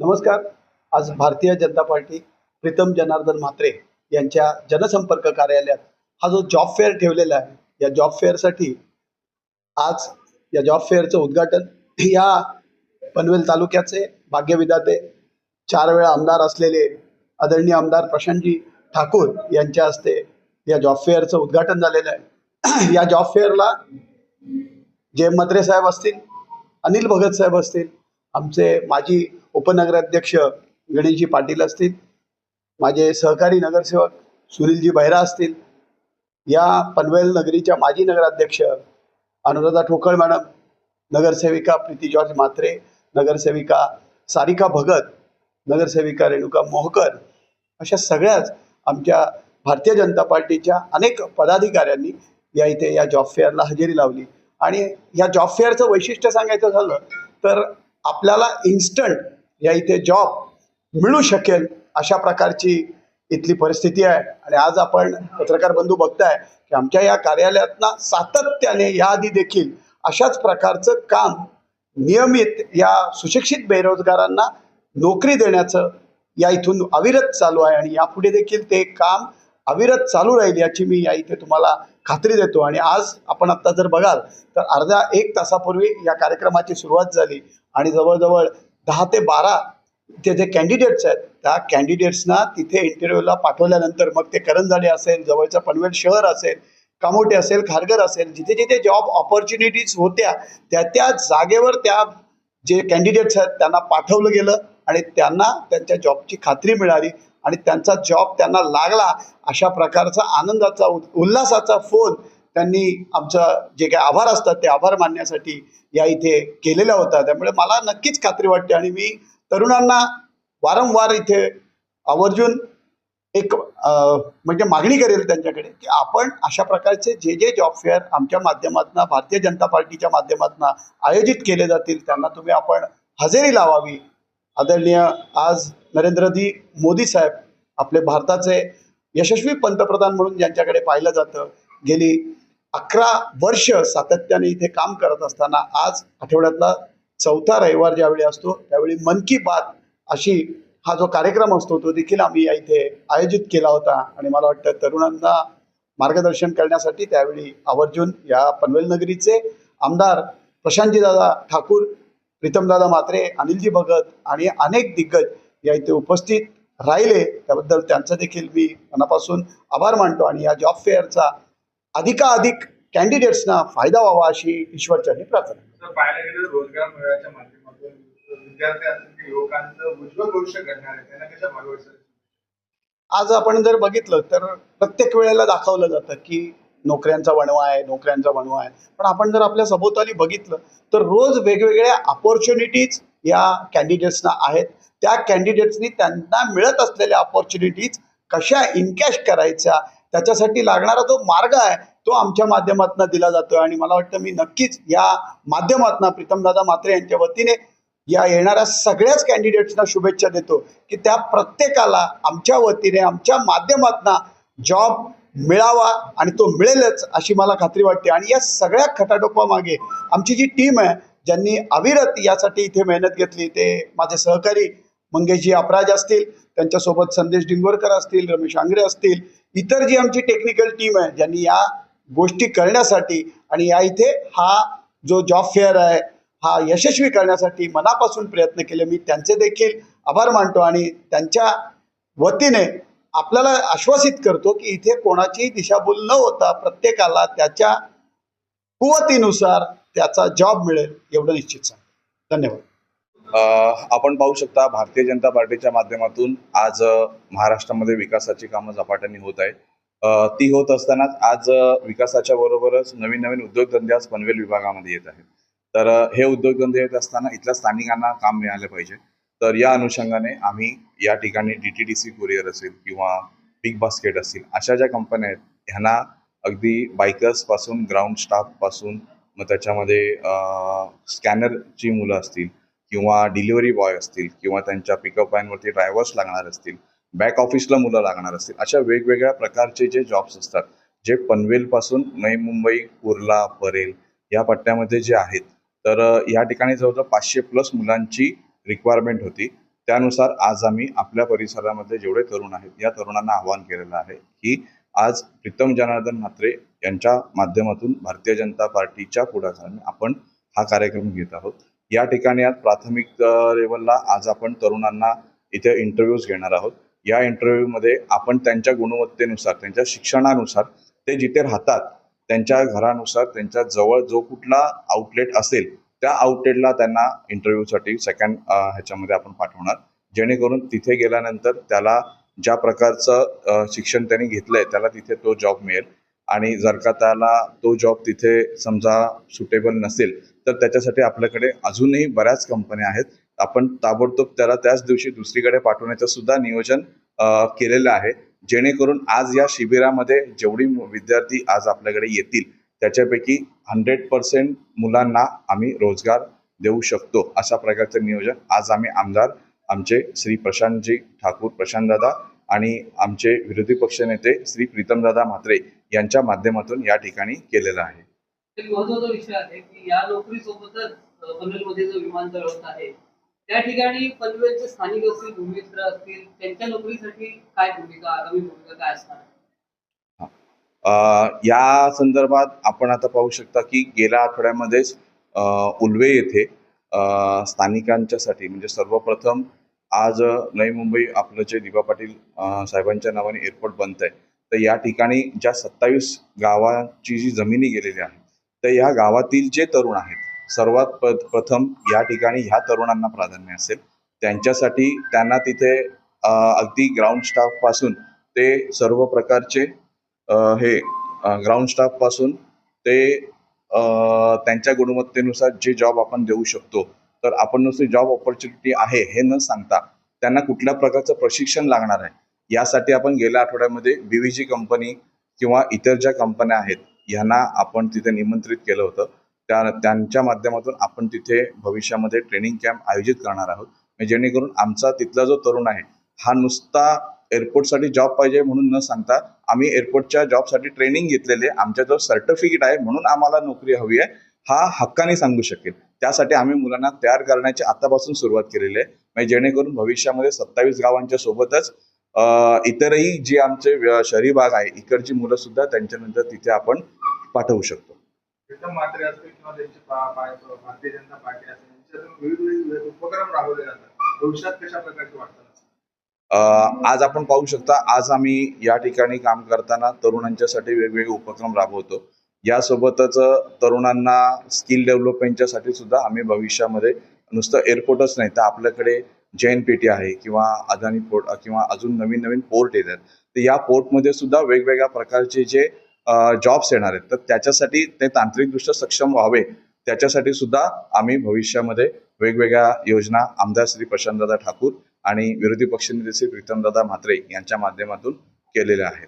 नमस्कार. आज भारतीय जनता पार्टी प्रीतम जनार्दन म्हात्रे यांच्या जनसंपर्क कार्यालयात हा जो जॉब फेअर ठेवलेला आहे या जॉब फेअरसाठी आज या जॉब फेअरचं उद्घाटन या पनवेल तालुक्याचे भाग्यविधाते चार वेळा आमदार असलेले आदरणीय आमदार प्रशांतजी ठाकूर यांच्या हस्ते या जॉब फेअरचं उद्घाटन झालेलं आहे. या जॉब फेअरला जय मत्रे साहेब असतील अनिल भगत साहेब असतील आमचे माजी उपनगराध्यक्ष गणेशजी पाटील असतील माझे सहकारी नगरसेवक सुनीलजी बहिरा असतील या पनवेल नगरीच्या माजी नगराध्यक्ष अनुराधा ठोकळ मॅडम नगरसेविका प्रीती जॉर्ज म्हात्रे नगरसेविका सारिका भगत नगरसेविका रेणुका मोहकर अशा सगळ्याच आमच्या भारतीय जनता पार्टीच्या अनेक पदाधिकाऱ्यांनी या इथे या जॉब फेअरला हजेरी लावली. आणि या जॉब फेअरचं वैशिष्ट्य सांगायचं झालं तर आपल्याला इन्स्टंट या इथे जॉब मिळू शकेल अशा प्रकारची इथली परिस्थिती आहे. आणि आज आपण पत्रकार बंधू बघताय की आमच्या या कार्यालयातना सातत्याने याआधी देखील अशाच प्रकारचं काम नियमित या सुशिक्षित बेरोजगारांना नोकरी देण्याचं या इथून अविरत चालू आहे. आणि यापुढे देखील ते काम अविरत चालू राहील याची मी या इथे तुम्हाला खात्री देतो. आणि आज आपण आत्ता जर बघाल तर अर्ध्या एक तासापूर्वी या कार्यक्रमाची सुरुवात झाली. आणि जवळजवळ दहा ते बारा ते जे कॅन्डिडेट्स आहेत त्या कॅन्डिडेट्सना तिथे इंटरव्ह्यूला पाठवल्यानंतर मग ते करंजाडे असेल जवळचं पनवेल शहर असेल कामोटे असेल खारघर असेल जिथे जिथे जॉब ऑपॉर्च्युनिटीज होत्या त्या त्या जागेवर त्या जे कॅन्डिडेट्स आहेत त्यांना पाठवलं गेलं आणि त्यांना त्यांच्या जॉबची खात्री मिळाली आणि त्यांचा जॉब त्यांना लागला अशा प्रकारचा आनंदाचा उल्हासाचा फोन त्यांनी आमचं जे काही आभार असतात ते आभार मानण्यासाठी या इथे केलेला होता त्यामुळे मला नक्कीच खात्री वाटते आणि मी तरुणांना वारंवार इथे आवर्जून एक म्हणजे मागणी करेल त्यांच्याकडे की आपण अशा प्रकारचे जे जे जॉब फेअर आमच्या माध्यमातून भारतीय जनता पार्टीच्या माध्यमातून आयोजित केले जातील त्यांना तुम्ही आपण हजेरी लावावी. आदरणीय आज नरेंद्रजी मोदी साहेब आपले भारताचे यशस्वी पंतप्रधान म्हणून ज्यांच्याकडे पाहिलं जातं गेली अकरा वर्ष सातत्याने इथे काम करत असताना आज आठवड्यातला चौथा रविवार ज्यावेळी असतो त्यावेळी मन की बात अशी हा जो कार्यक्रम असतो तो देखील आम्ही या इथे आयोजित केला होता. आणि मला वाटतं तरुणांना मार्गदर्शन करण्यासाठी त्यावेळी आवर्जून या पनवेल नगरीचे आमदार प्रशांतजीदादा ठाकूर प्रीतमदादा मात्रे अनिलजी भगत आणि अनेक दिग्गज या इथे उपस्थित राहिले. त्याबद्दल त्यांचं देखील मी मनापासून आभार मानतो. आणि या जॉब फेअरचा अधिकाधिक कॅन्डिडेट्सना फायदा व्हावा अशी ईश्वरचरणी प्रार्थना. जर पाहायला गेलं तर रोजगार मेळाव्याच्या माध्यमातून विद्यार्थी असतील की युवकांचं उज्ज्वल भविष्य घडणार आहे त्यांना कशा भागवायचं आज आपण जर बघितलं तर प्रत्येक वेळेला दाखवलं जातं की नोकऱ्यांचा वणवा आहे नोकऱ्यांचा वणवा आहे. पण आपण जर आपल्या सभोवताली बघितलं तर रोज वेगवेगळ्या अपॉर्च्युनिटीज या कॅन्डिडेट्सना आहेत. त्या कॅन्डिडेट्सनी त्यांना मिळत असलेल्या अपॉर्च्युनिटीज कशा इनकॅश करायच्या त्याच्यासाठी लागणारा जो मार्ग आहे तो आमच्या माध्यमातून दिला जातो आणि मला वाटतं मी नक्कीच या माध्यमातून प्रीतमदादा म्हात्रे यांच्या वतीने या येणाऱ्या सगळ्याच कॅन्डिडेट्सना शुभेच्छा देतो की त्या प्रत्येकाला आमच्या वतीने आमच्या माध्यमातून जॉब मिळावा आणि तो मिळेलच अशी मला खात्री वाटते. आणि या सगळ्या खटाटोपामागे आमची जी टीम आहे ज्यांनी अविरत यासाठी इथे मेहनत घेतली ते माझे सहकारी मंगेशजी अपराज असतील त्यांच्यासोबत संदेश डिंगोरकर असतील रमेश आंग्रे असतील इतर जी आमची टेक्निकल टीम आहे ज्यांनी या गोष्टी करण्यासाठी आणि या इथे हा जो जॉब फेअर आहे हा यशस्वी करण्यासाठी मनापासून प्रयत्न केले. मी त्यांचे देखील आभार मानतो आणि त्यांच्या वतीने आपल्याला आश्वासित करतो की इथे कोणाची दिशाभूल न होता प्रत्येकाला त्याच्या कुवतीनुसार त्याचा जॉब मिळेल एवढं निश्चित सांगतो. धन्यवाद. आपण पाहू शकता भारतीय जनता पार्टीच्या माध्यमातून आज महाराष्ट्रामध्ये विकासाची कामं झपाट्याने होत आहेत. ती होत असतानाच आज विकासाच्या बरोबरच नवीन नवीन उद्योगधंदे आज पनवेल विभागामध्ये येत आहेत. तर हे उद्योगधंदे येत असताना इथल्या स्थानिकांना काम मिळालं पाहिजे. तर या अनुषंगाने आम्ही या ठिकाणी D T D C courier असेल किंवा बिग बास्केट असतील अशा ज्या कंपन्या आहेत ह्यांना अगदी बायकर्सपासून ग्राउंड स्टाफपासून मग त्याच्यामध्ये स्कॅनरची मुलं असतील किंवा डिलिव्हरी बॉय असतील किंवा त्यांच्या पिकअप वॅनवरती ड्रायव्हर्स लागणार असतील बॅक ऑफिसला मुलं लागणार असतील अशा वेगवेगळ्या प्रकारचे जे जॉब्स असतात जे पनवेलपासून नवी मुंबई कुर्ला परेल या पट्ट्यामध्ये जे आहेत तर या ठिकाणी जवळजवळ पाचशे प्लस मुलांची रिक्वायरमेंट होती. त्यानुसार आज आम्ही आपल्या परिसरामध्ये जेवढे तरुण आहेत या तरुणांना आवाहन केलेलं आहे की आज प्रीतम जनार्दन म्हात्रे यांच्या माध्यमातून भारतीय जनता पार्टीच्या पुढाकाराने आपण हा कार्यक्रम घेत आहोत. या ठिकाणी आज प्राथमिक लेवलला आज आपण तरुणांना इथे इंटरव्ह्यूज घेणार आहोत. या इंटरव्ह्यूमध्ये आपण त्यांच्या गुणवत्तेनुसार त्यांच्या शिक्षणानुसार ते जिथे राहतात त्यांच्या घरानुसार त्यांच्या जवळ जो कुठला आउटलेट असेल त्या आउटलेटला त्यांना इंटरव्ह्यूसाठी सेकंड ह्याच्यामध्ये आपण पाठवणार. जेणेकरून तिथे गेल्यानंतर त्याला ज्या प्रकारचं शिक्षण त्यांनी घेतलंय त्याला तिथे तो जॉब मिळेल. आणि जर का त्याला तो जॉब तिथे समजा सुटेबल नसेल तर त्याच्यासाठी आपल्याकडे अजूनही बऱ्याच कंपन्या आहेत. आपण ताबडतोब त्याला त्याच दिवशी दुसरीकडे पाठवण्याचं सुद्धा नियोजन केलेलं आहे. जेणेकरून आज या शिबिरामध्ये जेवढी विद्यार्थी आज आपल्याकडे येतील त्याच्यापैकी हंड्रेड पर्सेंट मुलांना आम्ही रोजगार देऊ शकतो. अशा प्रकारचं नियोजन आज आम्ही आमदार आमचे श्री प्रशांतजी ठाकूर प्रशांतदादा आणि आमचे विरोधी पक्षनेते श्री प्रीतमदादा म्हात्रे यांच्या माध्यमातून या ठिकाणी केलेलं आहे. एक महत्त्वाचा विषय आहे की या नोकरीसोबतच अ, पनवेलमध्ये जो विमानतळ होत आहे त्या ठिकाणी पनवेलचे स्थानिक असतील भूमित्र असतील त्यांच्या नोकरीसाठी काय भूमिका आगामी भूमिका काय असणार या संदर्भात आपण आता पाहू शकता की गेल्या आठवड्यामध्येच अ, उल्वे येथे स्थानिकांच्यासाठी म्हणजे सर्वप्रथम आज नवी मुंबई आपलं जे दिबा पाटील साहेबांच्या नावाने एअरपोर्ट बनत आहे तर या ठिकाणी ज्या सत्तावीस गावाची जी जमिनी गेलेली आहे तर या गावातील जे तरुण आहेत सर्वात प प्रथम या ठिकाणी ह्या तरुणांना प्राधान्य असेल. त्यांच्यासाठी त्यांना तिथे अगदी ग्राउंड स्टाफपासून ते सर्व प्रकारचे हे ग्राउंड स्टाफपासून ते त्यांच्या गुणवत्तेनुसार जे जॉब आपण देऊ शकतो तर आपण नुसती जॉब ऑपॉर्च्युनिटी आहे हे न सांगता त्यांना कुठल्या प्रकारचं प्रशिक्षण लागणार आहे यासाठी आपण गेल्या आठवड्यामध्ये बीव्हीजी कंपनी किंवा इतर ज्या कंपन्या आहेत यांना आपण तिथे निमंत्रित केलं होतं. त्या त्यांच्या माध्यमातून आपण तिथे भविष्यामध्ये ट्रेनिंग कॅम्प आयोजित करणार आहोत. म्हणजे जेणेकरून आमचा तिथला जो तरुण आहे हा नुसता एअरपोर्टसाठी जॉब पाहिजे म्हणून न सांगता आम्ही एअरपोर्टच्या जॉबसाठी ट्रेनिंग घेतलेले जो सर्टिफिकेट आहे म्हणून आम्हाला नोकरी हवी आहे. हा हक्काने सांगू शकेल. त्यासाठी आम्ही मुलांना तयार करण्याची आतापासून सुरुवात केलेली आहे. म्हणजे जेणेकरून भविष्यामध्ये सत्तावीस गावांच्या सोबतच इतरही जे आमचे शहरी भाग आहे इकडची मुलं सुद्धा त्यांच्यानंतर तिथे आपण पाठवू शकतो. पा- पा- आज आपण पाहू शकता आज आम्ही या ठिकाणी काम करताना तरुणांच्यासाठी वेगवेगळे उपक्रम राबवतो. यासोबतच तरुणांना स्किल डेव्हलपमेंटच्यासाठी सुद्धा आम्ही भविष्यामध्ये नुसतं एअरपोर्टच नाही तर आपल्याकडे जैन पेटी आहे किंवा अदानी पोर्ट किंवा अजून नवीन नवीन पोर्ट येतात. तर या पोर्टमध्ये सुद्धा वेगवेगळ्या प्रकारचे जे जॉब्स येणार आहेत. तर त्याच्यासाठी ते तांत्रिकदृष्ट्या सक्षम व्हावे. त्याच्यासाठी सुद्धा आम्ही भविष्यामध्ये वेगवेगळ्या योजना आमदार श्री प्रशांतदादा ठाकूर आणि विरोधी पक्षनेते श्री प्रीतमदादा म्हात्रे यांच्या माध्यमातून केलेल्या आहेत.